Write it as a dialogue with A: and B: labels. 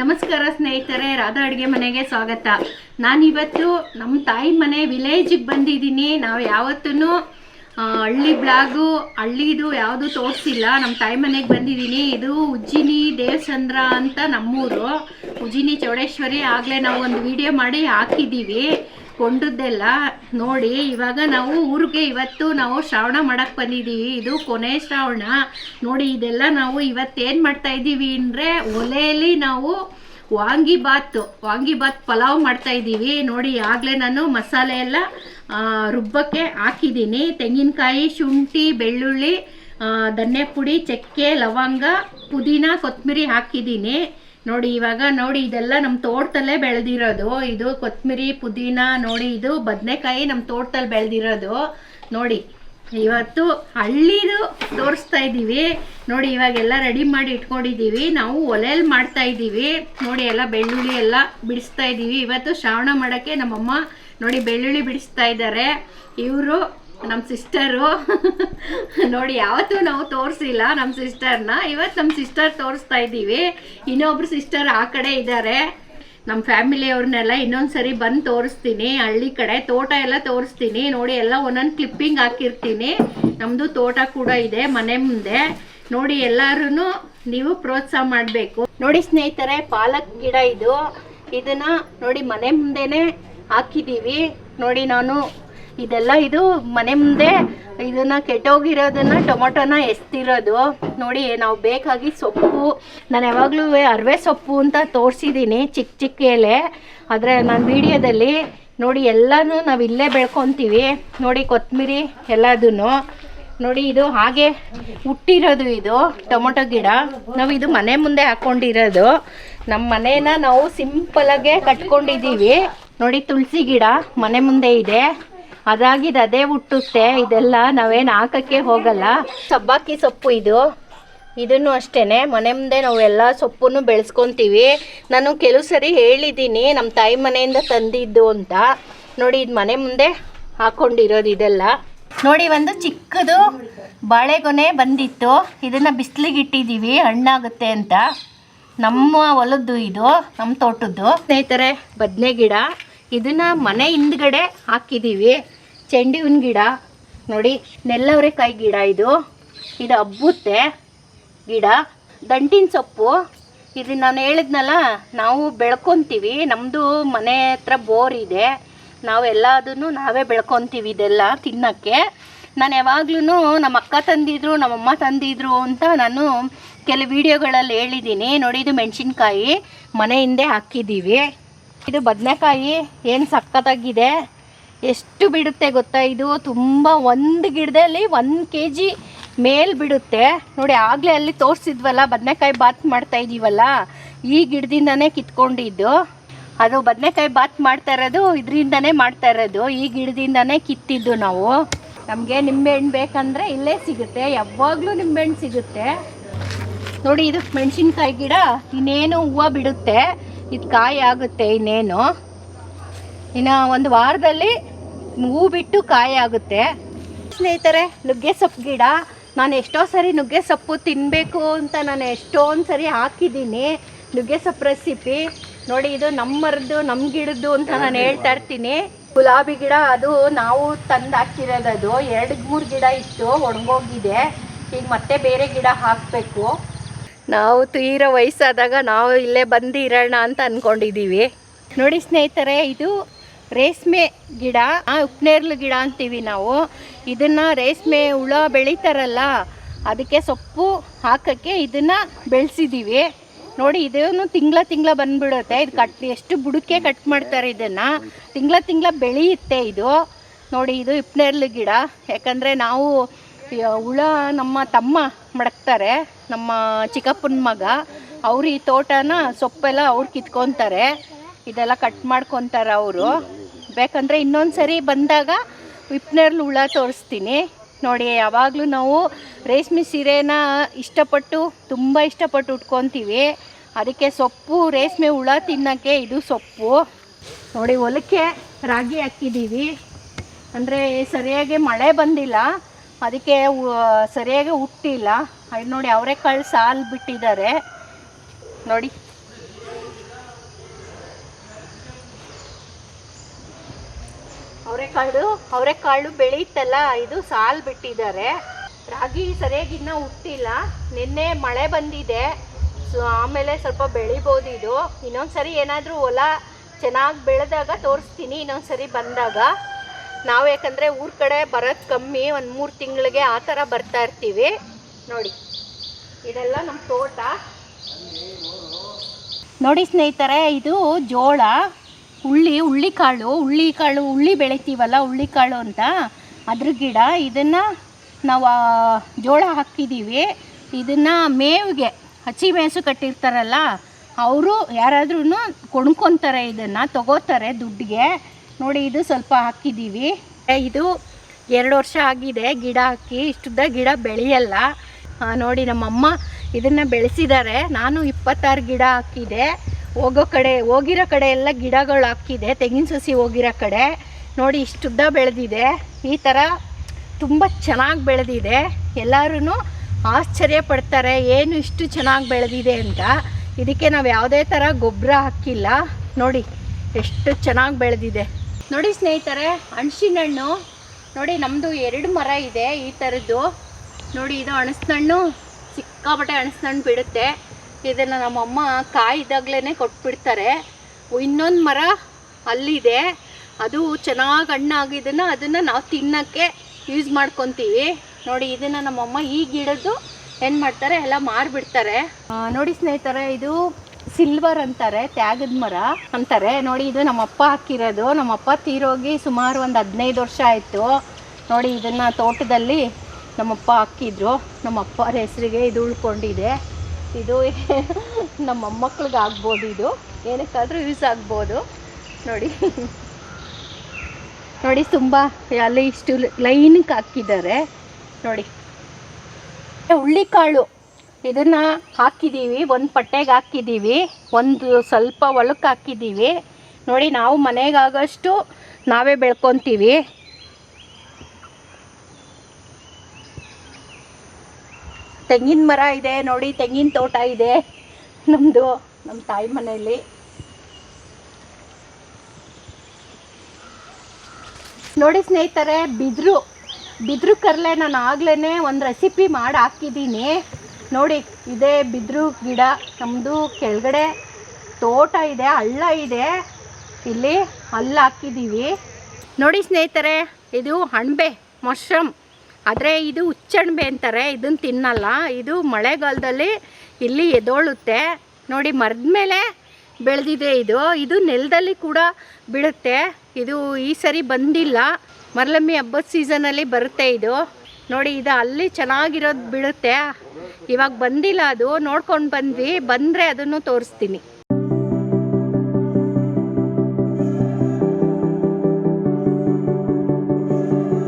A: ನಮಸ್ಕಾರ ಸ್ನೇಹಿತರೆ, ರಾಧಾ ಅಡುಗೆ ಮನೆಗೆ ಸ್ವಾಗತ. ನಾನಿವತ್ತು ನಮ್ಮ ತಾಯಿ ಮನೆ ವಿಲೇಜಿಗೆ ಬಂದಿದ್ದೀನಿ. ನಾವು ಯಾವತ್ತೂ ಹಳ್ಳಿ ಬ್ಲಾಗು, ಹಳ್ಳಿದು ಯಾವುದು ತೋರಿಸಿಲ್ಲ. ನಮ್ಮ ತಾಯಿ ಮನೆಗೆ ಬಂದಿದ್ದೀನಿ. ಇದು ಉಜ್ಜಿನಿ ದೇವಚಂದ್ರ ಅಂತ ನಮ್ಮೂರು. ಉಜ್ಜಿನಿ ಚೌಡೇಶ್ವರಿ ಆಗಲೇ ನಾವು ಒಂದು ವಿಡಿಯೋ ಮಾಡಿ ಹಾಕಿದ್ದೀವಿ ಕೊಂಡದ್ದೆಲ್ಲ ನೋಡಿ, ಇವಾಗ ನಾವು ಊರಿಗೆ ಇವತ್ತು ನಾವು ಶ್ರಾವಣ ಮಾಡಕ್ಕೆ ಬಂದಿದ್ದೀವಿ ಇದು ಕೊನೆ ಶ್ರಾವಣ. ನೋಡಿ, ಇದೆಲ್ಲ ನಾವು ಇವತ್ತೇನು ಮಾಡ್ತಾ ಇದ್ದೀವಿ ಅಂದರೆ ಒಲೆಯಲ್ಲಿ ನಾವು ವಾಂಗಿಬಾತ್ ವಾಂಗಿಬಾತ್ ಪಲಾವ್ ಮಾಡ್ತಾ ಇದ್ದೀವಿ. ನೋಡಿ, ಆಗಲೇ ನಾನು ಮಸಾಲೆ ಎಲ್ಲ ರುಬ್ಬಕ್ಕೆ ಹಾಕಿದ್ದೀನಿ. ತೆಂಗಿನಕಾಯಿ, ಶುಂಠಿ, ಬೆಳ್ಳುಳ್ಳಿ ಧನ್ಯ ಪುಡಿ ಚಕ್ಕೆ, ಲವಂಗ, ಪುದೀನ, ಕೊತ್ತಂಬರಿ ಹಾಕಿದ್ದೀನಿ. ನೋಡಿ, ಇವಾಗ ನೋಡಿ, ಇದೆಲ್ಲ ನಮ್ಮ ತೋಟದಲ್ಲೇ ಬೆಳೆದಿರೋದು. ಇದು ಕೊತ್ತಂಬರಿ ಪುದೀನ, ನೋಡಿ, ಇದು ಬದನೆಕಾಯಿ ನಮ್ಮ ತೋಟದಲ್ಲಿ ಬೆಳೆದಿರೋದು. ನೋಡಿ, ಇವತ್ತು ಹಳ್ಳಿದು ತೋರಿಸ್ತಾ ಇದ್ದೀವಿ ನೋಡಿ ಇವಾಗೆಲ್ಲ ರೆಡಿ ಮಾಡಿ ಇಟ್ಕೊಂಡಿದ್ದೀವಿ ನಾವು ಒಲೆಯಲ್ಲಿ ಮಾಡ್ತಾ ಇದ್ದೀವಿ ನೋಡಿ, ಎಲ್ಲ ಬೆಳ್ಳುಳ್ಳಿ ಎಲ್ಲ ಬಿಡಿಸ್ತಾ ಇದ್ದೀವಿ ಇವತ್ತು ಶ್ರಾವಣ ಮಾಡೋಕ್ಕೆ ನಮ್ಮಮ್ಮ ನೋಡಿ ಬೆಳ್ಳುಳ್ಳಿ ಬಿಡಿಸ್ತಾ ಇದ್ದಾರೆ. ಇವರು ನಮ್ಮ ಸಿಸ್ಟರು ನೋಡಿ, ಯಾವತ್ತೂ ನಾವು ತೋರಿಸಿಲ್ಲ ನಮ್ಮ ಸಿಸ್ಟರ್ನ ಇವತ್ತು ನಮ್ಮ ಸಿಸ್ಟರ್ ತೋರಿಸ್ತಾ ಇದ್ದೀವಿ. ಇನ್ನೊಬ್ರು ಸಿಸ್ಟರ್ ಆ ಕಡೆ ಇದ್ದಾರೆ ನಮ್ಮ ಫ್ಯಾಮಿಲಿಯವ್ರನ್ನೆಲ್ಲ ಇನ್ನೊಂದು ಸರಿ ಬಂದು ತೋರಿಸ್ತೀನಿ. ಹಳ್ಳಿ ಕಡೆ ತೋಟ ಎಲ್ಲ ತೋರಿಸ್ತೀನಿ. ನೋಡಿ, ಎಲ್ಲ ಒಂದೊಂದು ಕ್ಲಿಪ್ಪಿಂಗ್ ಹಾಕಿರ್ತೀನಿ. ನಮ್ಮದು ತೋಟ ಕೂಡ ಇದೆ, ಮನೆ ಮುಂದೆ. ನೋಡಿ ಎಲ್ಲರೂ ನೀವು ಪ್ರೋತ್ಸಾಹ ಮಾಡಬೇಕು. ನೋಡಿ, ಸ್ನೇಹಿತರೆ, ಪಾಲಕ್ ಗಿಡ ಇದು. ಇದನ್ನು ನೋಡಿ, ಮನೆ ಮುಂದೆನೆ ಹಾಕಿದ್ದೀವಿ. ನೋಡಿ, ನಾನು ಇದೆಲ್ಲ ಇದು ಮನೆ ಮುಂದೆ ಇದನ್ನ ಕೆಟ್ಟೋಗಿರೋದನ್ನ ಟೊಮೊಟೊನ ಎಸ್ತಿರೋದು. ನೋಡಿ, ನಾವು ಬೇಕಾಗಿ ಸೊಪ್ಪು, ನಾನು ಯಾವಾಗಲೂ ಅರವೆ ಸೊಪ್ಪು ಅಂತ ತೋರಿಸಿದ್ದೀನಿ ಚಿಕ್ಕ ಚಿಕ್ಕ ಎಲೆ. ಆದರೆ ನಾನು ವಿಡಿಯೋದಲ್ಲಿ ನೋಡಿ, ಎಲ್ಲನೂ ನಾವು ಇಲ್ಲೇ ಬೆಳ್ಕೊತೀವಿ. ನೋಡಿ ಕೊತ್ತಂಬರಿ ಎಲ್ಲದನ್ನು ನೋಡಿ, ಇದು ಹಾಗೆ ಹುಟ್ಟಿರೋದು ಇದು ಟೊಮೊಟೊ ಗಿಡ. ನಾವು ಇದು ಮನೆ ಮುಂದೆ ಹಾಕ್ಕೊಂಡಿರೋದು ನಮ್ಮ ಮನೇನ ನಾವು ಸಿಂಪಲಾಗೆ ಕಟ್ಕೊಂಡಿದ್ದೀವಿ ನೋಡಿ ತುಳಸಿ ಗಿಡ ಮನೆ ಮುಂದೆ ಇದೆ. ಅದಾಗಿದ್ದು ಅದೇ ಹುಟ್ಟುತ್ತೆ ಇದೆಲ್ಲ ನಾವೇನು ಹಾಕಕ್ಕೆ ಹೋಗಲ್ಲ. ಸಬ್ಬಾಕಿ ಸೊಪ್ಪು ಇದು. ಇದನ್ನು ಅಷ್ಟೇ ಮನೆ ಮುಂದೆ ನಾವು ಎಲ್ಲ ಸೊಪ್ಪನ್ನು ಬೆಳೆಸ್ಕೊತೀವಿ. ನಾನು ಕೆಲವು ಸರಿ ಹೇಳಿದ್ದೀನಿ ನಮ್ಮ ತಾಯಿ ಮನೆಯಿಂದ ತಂದಿದ್ದು ಅಂತ. ನೋಡಿ, ಇದು ಮನೆ ಮುಂದೆ ಹಾಕ್ಕೊಂಡಿರೋದು ಇದೆಲ್ಲ. ನೋಡಿ, ಒಂದು ಚಿಕ್ಕದು ಬಾಳೆಗೊನೆ ಬಂದಿತ್ತು. ಇದನ್ನು ಬಿಸಿಲಿಗೆ ಇಟ್ಟಿದ್ದೀವಿ. ಹಣ್ಣಾಗುತ್ತೆ ಅಂತ. ನಮ್ಮ ಹೊಲದ್ದು ಇದು, ನಮ್ಮ ತೋಟದ್ದು. ಸ್ನೇಹಿತರೆ, ಬದನೆ ಗಿಡ. ಇದನ್ನು ಮನೆ ಹಿಂದ್ಗಡೆ ಹಾಕಿದ್ದೀವಿ. ಚೆಂಡು ಹೂವಿನ ಗಿಡ. ನೋಡಿ ನೆಲ್ಲವರೆಕಾಯಿ ಗಿಡ ಇದು. ಇದು ಹಬ್ಬುತ್ತೆ ಗಿಡ. ದಂಟಿನ ಸೊಪ್ಪು. ಇದು ನಾನು ಹೇಳಿದ್ನಲ್ಲ, ನಾವು ಬೆಳ್ಕೊತೀವಿ. ನಮ್ಮದು ಮನೆ ಹತ್ರ ಬೋರ್ ಇದೆ. ನಾವೆಲ್ಲದನ್ನು ನಾವೇ ಬೆಳ್ಕೊತೀವಿ ಇದೆಲ್ಲ ತಿನ್ನೋಕ್ಕೆ. ನಾನು ಯಾವಾಗ್ಲೂ ನಮ್ಮ ಅಕ್ಕ ತಂದಿದ್ರು ನಮ್ಮಮ್ಮ ತಂದಿದ್ರು ಅಂತ ನಾನು ಕೆಲವು ವಿಡಿಯೋಗಳಲ್ಲಿ ಹೇಳಿದ್ದೀನಿ. ನೋಡಿ, ಇದು ಮೆಣಸಿನ್ಕಾಯಿ. ಮನೆ ಹಿಂದೆ ಹಾಕಿದ್ದೀವಿ. ಇದು ಬದನೆಕಾಯಿ. ಏನು ಸಖತ್ತಾಗಿದೆ. ಎಷ್ಟು ಬಿಡುತ್ತೆ ಗೊತ್ತಾ? ಇದು ತುಂಬ ಒಂದು ಗಿಡದಲ್ಲಿ ಒಂದು ಕೆ ಜಿ ಮೇಲ್ ಬಿಡುತ್ತೆ. ನೋಡಿ, ಆಗಲೇ ಅಲ್ಲಿ ತೋರಿಸಿದ್ವಲ್ಲ, ಬದನೆಕಾಯಿ ಬಾತ್ ಮಾಡ್ತಾ ಇದೀವಲ್ಲ, ಈ ಗಿಡದಿಂದನೇ ಕಿತ್ಕೊಂಡಿದ್ದು. ಅದು ಬದನೆಕಾಯಿ ಬಾತ್ ಮಾಡ್ತಾ ಇರೋದು, ಇದರಿಂದನೇ ಮಾಡ್ತಾ ಇರೋದು, ಈ ಗಿಡದಿಂದನೇ ಕಿತ್ತಿದ್ದು ನಾವು. ನಮಗೆ ನಿಂಬೆಹಣ್ಣು ಬೇಕಂದರೆ ಇಲ್ಲೇ ಸಿಗುತ್ತೆ, ಯಾವಾಗಲೂ ನಿಂಬೆಹಣ್ಣು ಸಿಗುತ್ತೆ. ನೋಡಿ, ಇದು ಮೆಣಸಿನ್ಕಾಯಿ ಗಿಡ, ಇನ್ನೇನು ಹೂವು ಬಿಡುತ್ತೆ, ಇದು ಕಾಯಿ ಆಗುತ್ತೆ ಇನ್ನೇನು. ಇನ್ನು ಒಂದು ವಾರದಲ್ಲಿ ಹೂ ಬಿಟ್ಟು ಕಾಯಿ ಆಗುತ್ತೆ. ಸ್ನೇಹಿತರೆ ನುಗ್ಗೆ ಸೊಪ್ಪು ಗಿಡ ನಾನು ಎಷ್ಟೋ ಸರಿ ನುಗ್ಗೆ ಸೊಪ್ಪು ತಿನ್ನಬೇಕು ಅಂತ ನಾನು ಎಷ್ಟೊಂದು ಸರಿ ಹಾಕಿದ್ದೀನಿ. ನುಗ್ಗೆ ಸೊಪ್ಪು ರೆಸಿಪಿ ನೋಡಿ ಇದು ನಮ್ಮರದ್ದು ನಮ್ಮ ಗಿಡದ್ದು ಅಂತ ನಾನು ಹೇಳ್ತಾ ಇರ್ತೀನಿ. ಗುಲಾಬಿ ಗಿಡ ಅದು ನಾವು ತಂದು ಹಾಕಿರೋದು ಅದು. ಎರಡು ಮೂರು ಗಿಡ ಇತ್ತು ಒಣಗೋಗಿದೆ. ಈಗ ಮತ್ತೆ ಬೇರೆ ಗಿಡ ಹಾಕಬೇಕು. ನಾವು ತೀರ ವಯಸ್ಸಾದಾಗ ನಾವು ಇಲ್ಲೇ ಬಂದು ಇರೋಣ ಅಂತ ಅಂದ್ಕೊಂಡಿದ್ದೀವಿ ನೋಡಿ ಸ್ನೇಹಿತರೆ ಇದು ರೇಷ್ಮೆ ಗಿಡ ಉಪ್ನೇರ್ಲು ಗಿಡ ಅಂತೀವಿ ನಾವು. ಇದನ್ನು ರೇಷ್ಮೆ ಹುಳ ಬೆಳೀತಾರಲ್ಲ, ಅದಕ್ಕೆ ಸೊಪ್ಪು ಹಾಕೋಕ್ಕೆ ಇದನ್ನು ಬೆಳೆಸಿದ್ದೀವಿ ನೋಡಿ, ಇದನ್ನು ತಿಂಗಳ ತಿಂಗಳ ಬಂದ್ಬಿಡುತ್ತೆ. ಇದು ಕಟ್, ಎಷ್ಟು ಬುಡಕ್ಕೆ ಕಟ್ ಮಾಡ್ತಾರೆ ಇದನ್ನು. ತಿಂಗಳ ತಿಂಗಳ ಬೆಳೆಯುತ್ತೆ ಇದು. ನೋಡಿ, ಇದು ಇಪ್ನೇರ್ಲು ಗಿಡ. ಯಾಕಂದರೆ ನಾವು ಹುಳ ನಮ್ಮ ತಮ್ಮ ಮಡಗ್ತಾರೆ ನಮ್ಮ ಚಿಕ್ಕಪ್ಪನ ಮಗ. ಅವ್ರು ಈ ತೋಟನ ಸೊಪ್ಪೆಲ್ಲ ಅವ್ರು ಕಿತ್ಕೊತಾರೆ. ಇದೆಲ್ಲ ಕಟ್ ಮಾಡ್ಕೊತಾರೆ ಅವರು. ಬೇಕಂದರೆ ಇನ್ನೊಂದು ಸರಿ ಬಂದಾಗ ವಿಪ್ನರ್ಲಿ ಹುಳ ತೋರಿಸ್ತೀನಿ. ನೋಡಿ, ಯಾವಾಗಲೂ ನಾವು ರೇಷ್ಮೆ ಸೀರೆನ ಇಷ್ಟಪಟ್ಟು, ತುಂಬ ಇಷ್ಟಪಟ್ಟು ಉಟ್ಕೊತೀವಿ. ಅದಕ್ಕೆ ಸೊಪ್ಪು, ರೇಷ್ಮೆ ಹುಳ ತಿನ್ನೋಕ್ಕೆ ಇದು ಸೊಪ್ಪು. ನೋಡಿ, ಹೊಲಕ್ಕೆ ರಾಗಿ ಹಾಕಿದ್ದೀವಿ. ಅಂದರೆ ಸರಿಯಾಗಿ ಮಳೆ ಬಂದಿಲ್ಲ. ಅದಕ್ಕೆ ಸರಿಯಾಗಿ ಹುಟ್ಟಿಲ್ಲ. ಅದು ನೋಡಿ ಅವರೆಕಾಳು ಸಾಲು ಬಿಟ್ಟಿದ್ದಾರೆ. ನೋಡಿ. ಅವರೆಕಾಳು ಅವರೆಕಾಳು ಬೆಳೀತಲ್ಲ, ಇದು ಸಾಲ್ ಬಿಟ್ಟಿದ್ದಾರೆ. ರಾಗಿ ಸರಿಯಾಗಿ ಇನ್ನೂ ಹುಟ್ಟಿಲ್ಲ. ನಿನ್ನೆ ಮಳೆ ಬಂದಿದೆ. ಸೊ ಆಮೇಲೆ ಸ್ವಲ್ಪ ಬೆಳಿಬೋದು ಇದು. ಇನ್ನೊಂದ್ಸರಿ ಏನಾದರೂ ಹೊಲ ಚೆನ್ನಾಗಿ ಬೆಳೆದಾಗ ತೋರಿಸ್ತೀನಿ, ಇನ್ನೊಂದ್ಸರಿ ಬಂದಾಗ. ನಾವು ಯಾಕಂದರೆ ಊರ ಕಡೆ ಬರೋದು ಕಮ್ಮಿ, ಒಂದು ಮೂರು ತಿಂಗಳಿಗೆ ಆ ಥರ ಬರ್ತಾ ಇರ್ತೀವಿ. ನೋಡಿ, ಇದೆಲ್ಲ ನಮ್ಮ ತೋಟ. ನೋಡಿ ಸ್ನೇಹಿತರೆ, ಇದು ಜೋಳ. ಉಳ್ಳಿ ಹುಳ್ಳಿಕಾಳು ಹುಳ್ಳಿಕಾಳು ಹುಳ್ಳಿ ಬೆಳಿತೀವಲ್ಲ ಹುಳ್ಳಿಕಾಳು ಅಂತ. ಅದ್ರ ಗಿಡ ಇದನ್ನು ನಾವು ಜೋಳ ಹಾಕಿದ್ದೀವಿ ಇದನ್ನು ಮೇವಿಗೆ ಹಸಿ ಮೇಸು ಕಟ್ಟಿರ್ತಾರಲ್ಲ, ಅವರು ಯಾರಾದ್ರೂ ಕೊಂಡ್ಕೊತಾರೆ ಇದನ್ನು, ತಗೋತಾರೆ ದುಡ್ಡಿಗೆ. ನೋಡಿ, ಇದು ಸ್ವಲ್ಪ ಹಾಕಿದ್ದೀವಿ ಇದು ಎರಡು ವರ್ಷ ಆಗಿದೆ ಗಿಡ ಹಾಕಿ, ಇಷ್ಟುದ್ದ ಗಿಡ ಬೆಳೆಯಲ್ಲ. ನೋಡಿ, ನಮ್ಮಮ್ಮ ಇದನ್ನು ಬೆಳೆಸಿದ್ದಾರೆ. ನಾನು ಇಪ್ಪತ್ತಾರು ಗಿಡ ಹಾಕಿದೆ. ಹೋಗೋ ಕಡೆ, ಹೋಗಿರೋ ಕಡೆ ಎಲ್ಲ ಗಿಡಗಳು ಹಾಕಿದೆ, ತೆಂಗಿನ ಸಸಿ ಹೋಗಿರೋ ಕಡೆ. ನೋಡಿ ಇಷ್ಟುದ್ದ ಬೆಳೆದಿದೆ. ಈ ಥರ ತುಂಬ ಚೆನ್ನಾಗಿ ಬೆಳೆದಿದೆ. ಎಲ್ಲರೂ ಆಶ್ಚರ್ಯ ಪಡ್ತಾರೆ, ಏನು ಇಷ್ಟು ಚೆನ್ನಾಗಿ ಬೆಳೆದಿದೆ ಅಂತ. ಇದಕ್ಕೆ ನಾವು ಯಾವುದೇ ಥರ ಗೊಬ್ಬರ ಹಾಕಿಲ್ಲ. ನೋಡಿ, ಎಷ್ಟು ಚೆನ್ನಾಗಿ ಬೆಳೆದಿದೆ. ನೋಡಿ ಸ್ನೇಹಿತರೆ ಹಣ್ಸಿನ ಹಣ್ಣು ನೋಡಿ ನಮ್ಮದು ಎರಡು ಮರ ಇದೆ ಈ ಥರದ್ದು ನೋಡಿ, ಇದು ಹಣ್ಣು ಸಿಕ್ಕಾಪಟ್ಟೆ ಹಣ್ಣು ಬಿಡುತ್ತೆ. ಇದನ್ನು ನಮ್ಮಮ್ಮ ಕಾಯಿದಾಗ್ಲೇ ಕೊಟ್ಬಿಡ್ತಾರೆ. ಇನ್ನೊಂದು ಮರ ಅಲ್ಲಿದೆ. ಅದು ಚೆನ್ನಾಗಿ ಹಣ್ಣಾಗಿದ್ದನ್ನು ಅದನ್ನು ನಾವು ತಿನ್ನೋಕ್ಕೆ ಯೂಸ್ ಮಾಡ್ಕೊತೀವಿ. ನೋಡಿ, ಇದನ್ನು ನಮ್ಮಮ್ಮ ಈ ಗಿಡದ್ದು ಏನು ಮಾಡ್ತಾರೆ? ಎಲ್ಲ ಮಾರಿಬಿಡ್ತಾರೆ. ನೋಡಿ ಸ್ನೇಹಿತರೆ, ಇದು ಸಿಲ್ವರ್ ಅಂತಾರೆ ತ್ಯಾಗದ ಮರ ಅಂತಾರೆ. ನೋಡಿ, ಇದು ನಮ್ಮಪ್ಪ ಹಾಕಿರೋದು. ನಮ್ಮಪ್ಪ ತೀರೋಗಿ ಸುಮಾರು ಒಂದು ಹದಿನೈದು ವರ್ಷ ಆಯಿತು. ನೋಡಿ, ಇದನ್ನು ತೋಟದಲ್ಲಿ ನಮ್ಮಪ್ಪ ಹಾಕಿದ್ರು. ನಮ್ಮಪ್ಪರ ಹೆಸರಿಗೆ ಇದು ಉಳ್ಕೊಂಡಿದೆ. ಇದು ನಮ್ಮ ಮೊಮ್ಮಕ್ಳಿಗೆ ಆಗ್ಬೋದು ಇದು. ಏನಕ್ಕಾದರೂ ಯೂಸ್ ಆಗ್ಬೋದು. ನೋಡಿ. ನೋಡಿ ತುಂಬ ಅಲ್ಲಿ ಇಷ್ಟು ಲೈನಿಗೆ ಹಾಕಿದ್ದಾರೆ. ನೋಡಿ. ಹುಳ್ಳಿಕಾಳು. ಇದನ್ನು ಹಾಕಿದ್ದೀವಿ. ಒಂದು ಪಟ್ಟೆಗೆ ಹಾಕಿದ್ದೀವಿ. ಒಂದು ಸ್ವಲ್ಪ ಒಳಕ್ಕೆ ಹಾಕಿದ್ದೀವಿ. ನೋಡಿ, ನಾವು ಮನೆಗಾಗಷ್ಟು ನಾವೇ ಬೆಳ್ಕೊತೀವಿ. ತೆಂಗಿನ ಮರ ಇದೆ ನೋಡಿ, ತೆಂಗಿನ ತೋಟ ಇದೆ ನಮ್ಮದು ನಮ್ಮ ತಾಯಿ ಮನೆಯಲ್ಲಿ. ನೋಡಿ ಸ್ನೇಹಿತರೆ, ಬಿದ್ರು ಬಿದ್ರು ಕರ್ಲೆ ನಾನು ಆಗ್ಲೇ ಒಂದು ರೆಸಿಪಿ ಮಾಡಿ ಹಾಕಿದ್ದೀನಿ. ನೋಡಿ, ಇದೇ ಬಿದ್ರು ಗಿಡ ನಮ್ಮದು ಕೆಳಗಡೆ ತೋಟ ಇದೆ, ಹಳ್ಳ ಇದೆ. ಇಲ್ಲಿ ಹಲ್ಲು ಹಾಕಿದ್ದೀವಿ ನೋಡಿ ಸ್ನೇಹಿತರೆ, ಇದು ಅಣಬೆ ಮಶ್ರೂಮ್ ಆದರೆ ಇದು ಹುಚ್ಚಣ್ಮೆ ಅಂತಾರೆ ಇದನ್ನು ತಿನ್ನಲ್ಲ. ಇದು ಮಳೆಗಾಲದಲ್ಲಿ ಇಲ್ಲಿ ಎದೋಳುತ್ತೆ. ನೋಡಿ ಮರದ ಮೇಲೆ ಬೆಳೆದಿದೆ ಇದು. ಇದು ನೆಲದಲ್ಲಿ ಕೂಡ ಬೀಳುತ್ತೆ. ಇದು ಈ ಸರಿ ಬಂದಿಲ್ಲ. ಮರಲಮ್ಮಿ ಹಬ್ಬದ ಸೀಸನಲ್ಲಿ ಬರುತ್ತೆ ಇದು. ನೋಡಿ, ಇದು ಅಲ್ಲಿ ಚೆನ್ನಾಗಿರೋದು ಬೀಳುತ್ತೆ. ಇವಾಗ ಬಂದಿಲ್ಲ ಅದು. ನೋಡ್ಕೊಂಡು ಬಂದ್ವಿ. ಬಂದರೆ ಅದನ್ನು ತೋರಿಸ್ತೀನಿ.